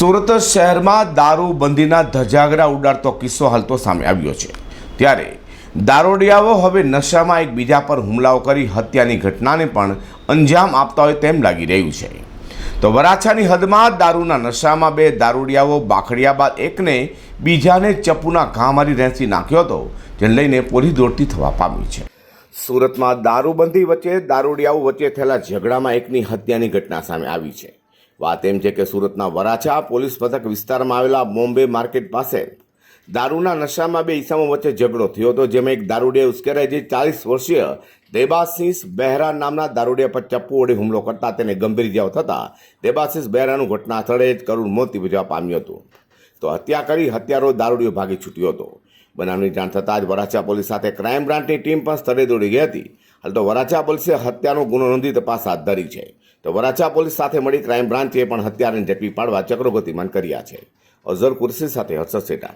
સુરત શહેરમાં દારૂબંધીના ધજાગરા ઉડાડતો કિસ્સો હાલતો સામે આવ્યો છે. ત્યારે દારૂડિયાઓ હવે નશામાં એકબીજા પર હુમલાઓ કરી હત્યાની ઘટનાને પણ અંજામ આપતા હોય તેમ લાગી રહ્યું છે. તો વરાછાની હદમાં દારૂના નશામાં બે દારૂડિયાઓ બાખડિયા બાદ એકને બીજાને ચપ્પુના ઘા મારી રેંસી નાખ્યો હતો, જેને લઈને પોલીસ દોડતી થવા પામી છે. સુરતમાં દારૂબંધી વચ્ચે દારૂડિયાઓ વચ્ચે થયેલા ઝઘડામાં એકની હત્યાની ઘટના સામે આવી છે. વાત એમ છે કે સુરતના વરાછા પોલીસ મથક વિસ્તારમાં આવેલા બોમ્બે માર્કેટ પાસે દારૂના નશામાં બે ઈસામો વચ્ચે ઝઘડો થયો હતો, જેમાં એક દારૂડિયા ઉશ્કેરાઈ જે ચાલીસ વર્ષીય દેબાશીષ બહેરા નામના દારૂડિયા પર ચપ્પુ વડે હુમલો કરતા તેને ગંભીર ઇજાઓ થતા દેબાશીષ બહેરાનું ઘટના સ્થળે જ કરુણ મોત નિપજવા પામ્યું હતું. તો હત્યા કરી હત્યારો દારૂડિયો ભાગી છૂટ્યો હતો. બનાવની જાણ થતાં જ વરાછા પોલીસ સાથે ક્રાઇમ બ્રાન્ચની ટીમ પણ સ્થળે દોડી ગઈ હતી. હાલ તો વરાછા પોલીસે હત્યાનો ગુનો નોંધી તપાસ હાથ ધરી છે. તો વરાછા પોલીસ સાથે મળી ક્રાઇમ બ્રાન્ચે પણ હત્યાને ઝડપી પાડવા ચક્રો ગતિમાન કર્યા છે. અઝર કુર્સી સાથે હર્ષદ સેટા